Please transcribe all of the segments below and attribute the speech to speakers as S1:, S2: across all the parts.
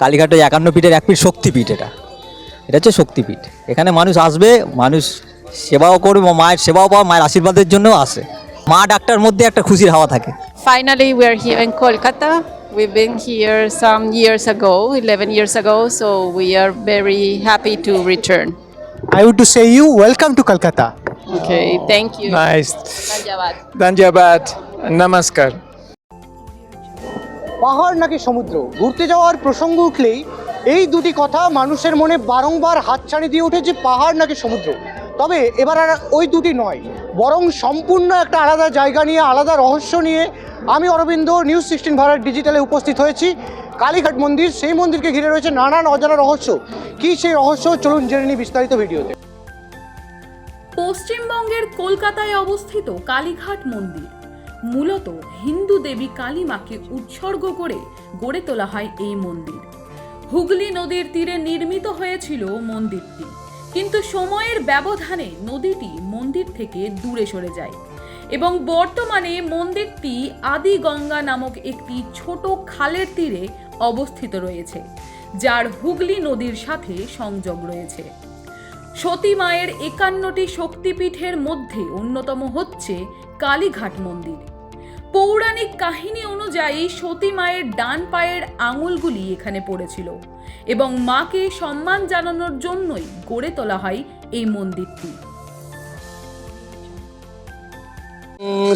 S1: কালীঘাট ওই একান্ন পীঠের এক পীঠ শক্তিপীঠ এটা এটা হচ্ছে শক্তিপীঠ এখানে মানুষ আসবে মানুষ সেবাও করবে মায়ের সেবাও পাওয়া মায়ের আশীর্বাদের জন্যও আসে মা ডাক্তার মধ্যে একটা খুশির হাওয়া থাকে
S2: Finally, we are here in Kolkata. We've been here some years ago, 11 years ago, so we are very happy to return.
S3: I would to say you welcome to Calcutta.
S2: Okay, thank you.
S4: Nice.
S2: Dhanjawad.
S4: Dhanjabad. Namaskar.
S3: পাহাড় নাকি সমুদ্র? ঘুরতে যাওয়ার প্রসঙ্গ উঠলেই এই দুটি কথা মানুষের মনে বারংবার হাতছানি দিয়ে উঠেছে পাহাড় নাকি সমুদ্র। তবে এবার আর ওই দুটি নয়, বরং সম্পূর্ণ একটা আলাদা জায়গা নিয়ে, আলাদা রহস্য নিয়ে আমি অরবিন্দ নিউজ সিক্সটিন ভারত ডিজিটালে উপস্থিত হয়েছি। কালীঘাট মন্দির, সেই মন্দিরকে ঘিরে রয়েছে নানান অজানা রহস্য। কী সেই রহস্য? চলুন জেনে নিই বিস্তারিত ভিডিওতে।
S5: পশ্চিমবঙ্গের কলকাতায় অবস্থিত কালীঘাট মন্দির। মূলত হিন্দু দেবী কালী মাকে উৎসর্গ করে গড়ে তোলা হয় এই মন্দির। হুগলি নদীর তীরে নির্মিত হয়েছিল মন্দিরটি। কিন্তু সময়ের ব্যবধানে নদীটি মন্দির থেকে দূরে সরে যায় এবং বর্তমানে মন্দিরটি আদি গঙ্গা নামক একটি ছোট খালের তীরে অবস্থিত রয়েছে, যার হুগলি নদীর সাথে সংযোগ রয়েছে। সতী মায়ের একান্নটি শক্তিপীঠের মধ্যে অন্যতম হচ্ছে কালীঘাট মন্দির। পৌরাণিক কাহিনী অনুযায়ী সতী মায়ের ডান পায়ের আঙুলগুলি এখানে পড়েছিল এবং মাকে সম্মান জানানোর জন্যই গড়ে তোলা হয় এই মন্দিরটি।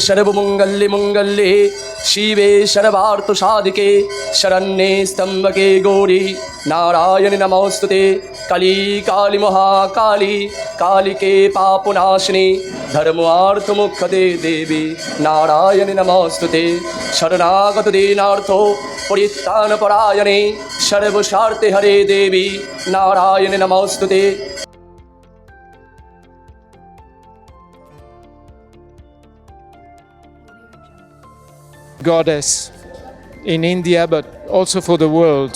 S6: সর্বমঙ্গল্যে মঙ্গল্যে শিবে সর্বার্থ সাধিকে শরণ্যে স্তম্ভকে গৌরী, নারায়ণ নমস্তুতে। কালী কালী মহাকালী কালিকে পাপনাশিনী ধর্মার্থ মুখ্যতে দেবী নারায়ণী নমস্তুতে শরণাগত দীনার্থ পরিত্রাণ পরায়ণে সর্বস্বার্থে হরে দেবী নারায়ণী নমস্তুতে।
S4: Goddess in India, but also for the world,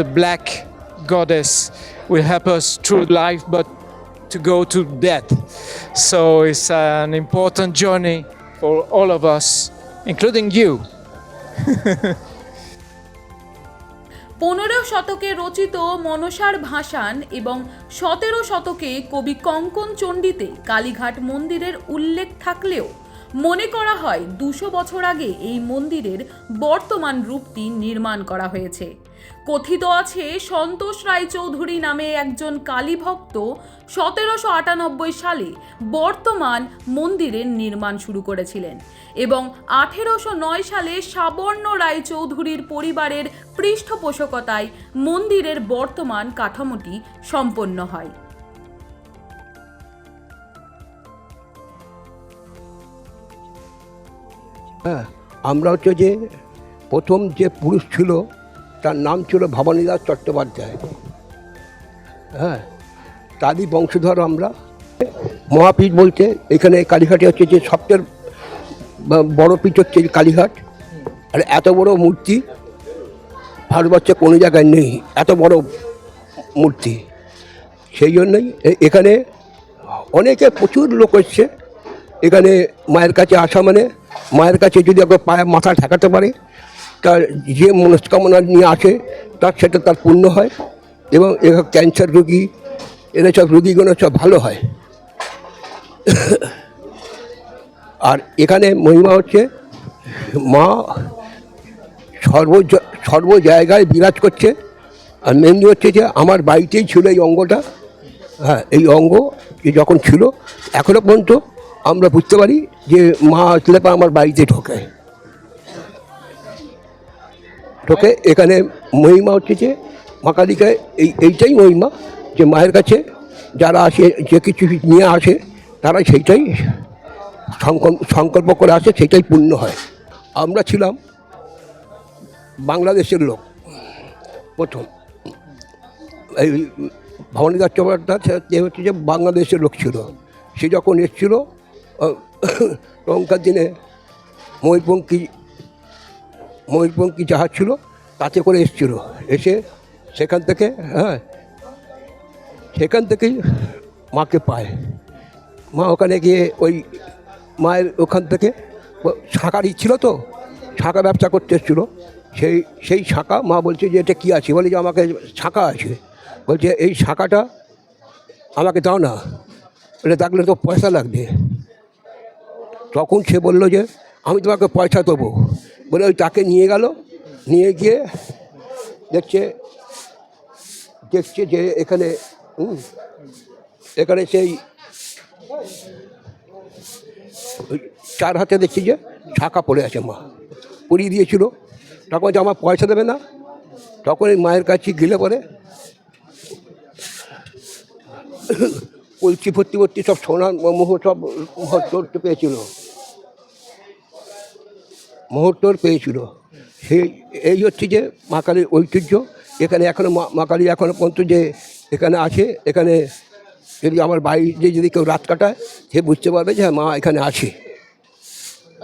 S4: the black goddess will help us through life, but to go to death. So it's an important journey for all of us, including you.
S5: পনেরো শতকে রচিত মনসার ভাসান এবং সতেরো শতকে কবি কঙ্কন চণ্ডীতে কালীঘাট মন্দিরের উল্লেখ থাকলেও মনে করা হয় দুশো বছর আগে এই মন্দিরের বর্তমান রূপটি নির্মাণ করা হয়েছে কথিত আছে, সন্তোষ রায়চৌধুরী নামে একজন কালী ভক্ত সতেরোশো আটানব্বই সালে বর্তমান মন্দিরের নির্মাণ শুরু করেছিলেন এবং আঠেরোশো নয় সালে সাবর্ণ রায়চৌধুরীর পরিবারের পৃষ্ঠপোষকতায় মন্দিরের বর্তমান কাঠামোটি সম্পন্ন হয়।
S7: হ্যাঁ আমরা হচ্ছে যে প্রথম যে পুরুষ ছিল তার নাম ছিল ভবানীদাস চট্টোপাধ্যায়। হ্যাঁ তারই বংশধর আমরা। মহাপীঠ বলতে এখানে কালীঘাটে হচ্ছে যে সবচেয়ে বড় পীঠ হচ্ছে কালীঘাট। আর এত বড় মূর্তি ভারতবর্ষে কোনো জায়গায় নেই, এত বড় মূর্তি। সেই জন্যই এখানে অনেকে প্রচুর লোক এসছে। এখানে মায়ের কাছে আসা মানে মায়ের কাছে যদি একবার পায়ে মাথা ঠেকাতে পারে তার যে মনস্কামনা নিয়ে আসে, তার সেটা তার পূর্ণ হয় এবং এখানে ক্যান্সার রোগী, এরা সব রোগীগুলো সব ভালো হয়। আর এখানে মহিমা হচ্ছে মা সর্ব সর্ব জায়গায় বিরাজ করছে। আর মেনলি হচ্ছে যে আমার বাড়িতেই ছিল এই অঙ্গটা। হ্যাঁ এই অঙ্গ যখন ছিল এখনও পর্যন্ত আমরা বুঝতে পারি যে মা আসলে আমার বাড়িতে ঢোকে। ঢোকে, এখানে মহিমা হচ্ছে যে মা কালিকায় এই, এইটাই মহিমা যে মায়ের কাছে যারা আসে, যে কিছু নিয়ে আসে, তারা সেইটাই সংকল্প করে আসে সেটাই পূর্ণ হয়। আমরা ছিলাম বাংলাদেশের লোক, প্রথম। এই ভবানীদাস চট্টোপাধ্যায় হচ্ছে যে বাংলাদেশের লোক ছিল, সে যখন এসেছিল তখনকার দিনে ময়ূরপঙ্খী ময়ূরপঙ্খী জাহাজ ছিল, তাতে করে এসেছিল। এসে সেখান থেকে হ্যাঁ সেখান থেকেই মাকে পায়। মা ওখানে গিয়ে ওই মায়ের ওখান থেকে, শাঁখার ছিল তো, শাঁখা ব্যবসা করতে এসেছিল। সেই সেই শাঁখা মা বলছে যে, এটা কী আছে? বলে যে, আমাকে শাঁখা আছে। বলছে, এই শাঁখাটা আমাকে দাও না, এটা দেখলে তো পয়সা লাগবে। তখন সে বলল যে, আমি তোমাকে পয়সা দেবো। বলে ওই তাকে নিয়ে গেল নিয়ে গিয়ে দেখছে দেখছে যে এখানে এখানে সেই চার হাতে দেখছি যে ঢাকা পড়ে আছে মা পরিয়ে দিয়েছিল তখন যে আমার পয়সা দেবে না তখন এই মায়ের কাছে গেলে পরে কলসি ভর্তি ভর্তি সব সোনার মোহ সব পেয়েছিল মুহূর্ত পেয়েছিল। সেই, এই হচ্ছে যে মা কালীর ঐতিহ্য। এখানে এখনও মা কালী এখনও পর্যন্ত যে এখানে আছে, এখানে যদি আমার বাড়িতে যদি কেউ রাত কাটায়, সে বুঝতে পারবে যে হ্যাঁ মা এখানে আছে।